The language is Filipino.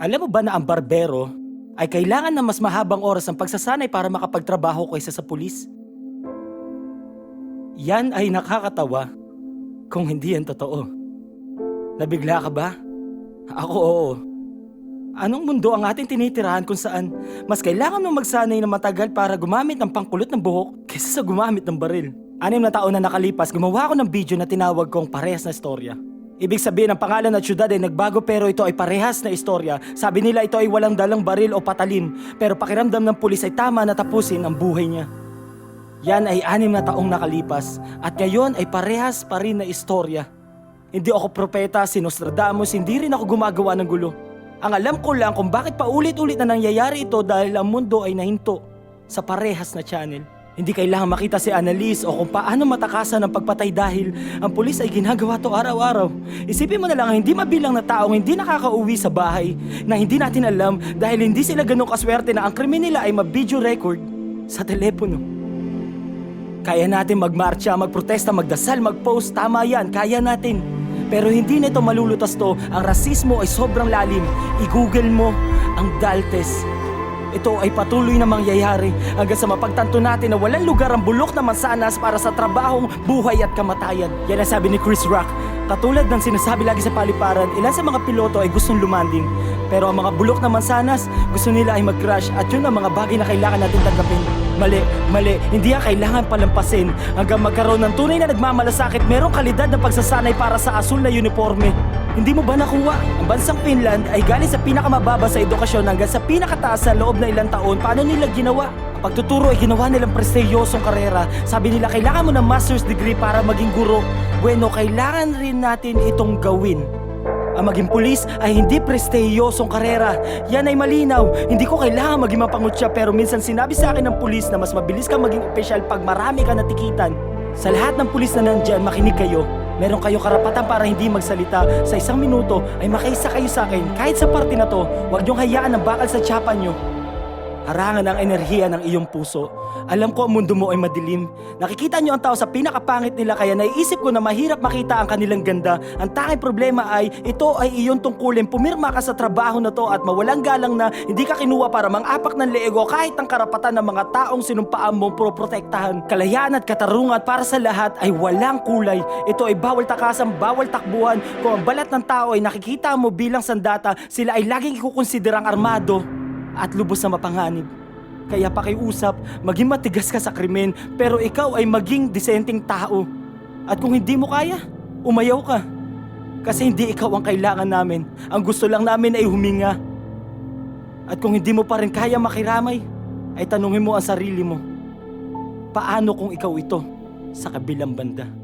Alam mo ba na ang barbero ay kailangan ng mas mahabang oras ng pagsasanay para makapagtrabaho kaysa sa pulis? Yan ay nakakatawa kung hindi yan totoo. Nabigla ka ba? Ako oo. Anong mundo ang ating tinitirahan kung saan mas kailangan mong magsanay na matagal para gumamit ng pangkulot ng buhok kaysa sa gumamit ng baril? Anim na taon na nakalipas, gumawa ako ng video na tinawag kong parehas na istorya. Ibig sabihin ang pangalan at syudad ay nagbago pero ito ay parehas na istorya. Sabi nila ito ay walang dalang baril o patalim pero pakiramdam ng pulis ay tama na tapusin ang buhay niya. Yan ay anim na taong nakalipas at ngayon ay parehas pa rin na istorya. Hindi ako propeta, si Nostradamus, hindi rin ako gumagawa ng gulo. Ang alam ko lang kung bakit paulit-ulit na nangyayari ito dahil ang mundo ay nahinto sa parehas na channel. Hindi kailangan makita si Annalise o kung paano matakasan ang pagpatay dahil ang pulis ay ginagawa to araw-araw. Isipin mo na lang ang hindi mabilang na taong hindi nakakauwi sa bahay na hindi natin alam dahil hindi sila ganun kaswerte na ang krimen nila ay ma-video record sa telepono. Kaya natin magmarcha, magprotesta, magdasal, magpost, tama yan, kaya natin. Pero hindi nito malulutas to, ang rasismo ay sobrang lalim. I-google mo ang Daltes. Ito ay patuloy na mangyayari hanggang sa mapagtanto natin na walang lugar ang bulok na mansanas para sa trabahong, buhay at kamatayan. Yan ang sabi ni Chris Rock. Katulad ng sinasabi lagi sa paliparan, ilan sa mga piloto ay gustong lumanding. Pero ang mga bulok na mansanas, gusto nila ay mag-crash at yun ang mga bagay na kailangan natin tanggapin. Mali, mali, hindi yan kailangan palampasin hanggang magkaroon ng tunay na nagmamalasakit merong kalidad na pagsasanay para sa asul na uniforme. Hindi mo ba nakuha? Ang bansang Finland ay galing sa pinakamababa sa edukasyon hanggang sa pinakataas sa loob na ilang taon. Paano nila ginawa? Ang pagtuturo ay ginawa nilang prestiyosong karera. Sabi nila kailangan mo ng master's degree para maging guro. Bueno, kailangan rin natin itong gawin. Ang maging pulis ay hindi prestiyosong karera. Yan ay malinaw. Hindi ko kailangan maging mapangutya pero minsan sinabi sa akin ng pulis na mas mabilis kang maging opisyal pag marami ka natikitan. Sa lahat ng pulis na nandyan, makinig kayo. Meron kayo karapatan para hindi magsalita. Sa isang minuto ay makaisa kayo sa akin. Kahit sa parte na to, huwag niyong hayaan ang bakal sa tiyapa niyo. Harangan ang enerhiya ng iyong puso. Alam ko ang mundo mo ay madilim. Nakikita niyo ang tao sa pinakapangit nila kaya naiisip ko na mahirap makita ang kanilang ganda. Ang tanging problema ay ito ay iyong tungkulin. Pumirma ka sa trabaho na to at mawalang galang na hindi ka kinuha para mang-apak ng leego kahit ang karapatan ng mga taong sinumpaan mong proprotektahan. Kalayaan at katarungan para sa lahat ay walang kulay. Ito ay bawal takasan, bawal takbuhan. Kung ang balat ng tao ay nakikita mo bilang sandata, sila ay laging ikukonsiderang armado at lubos na mapanganib. Kaya pakiusap, maging matigas ka sa krimen, pero ikaw ay maging disenteng tao. At kung hindi mo kaya, umayaw ka. Kasi hindi ikaw ang kailangan namin. Ang gusto lang namin ay huminga. At kung hindi mo pa rin kaya makiramay, ay tanungin mo ang sarili mo. Paano kung ikaw ito sa kabilang banda?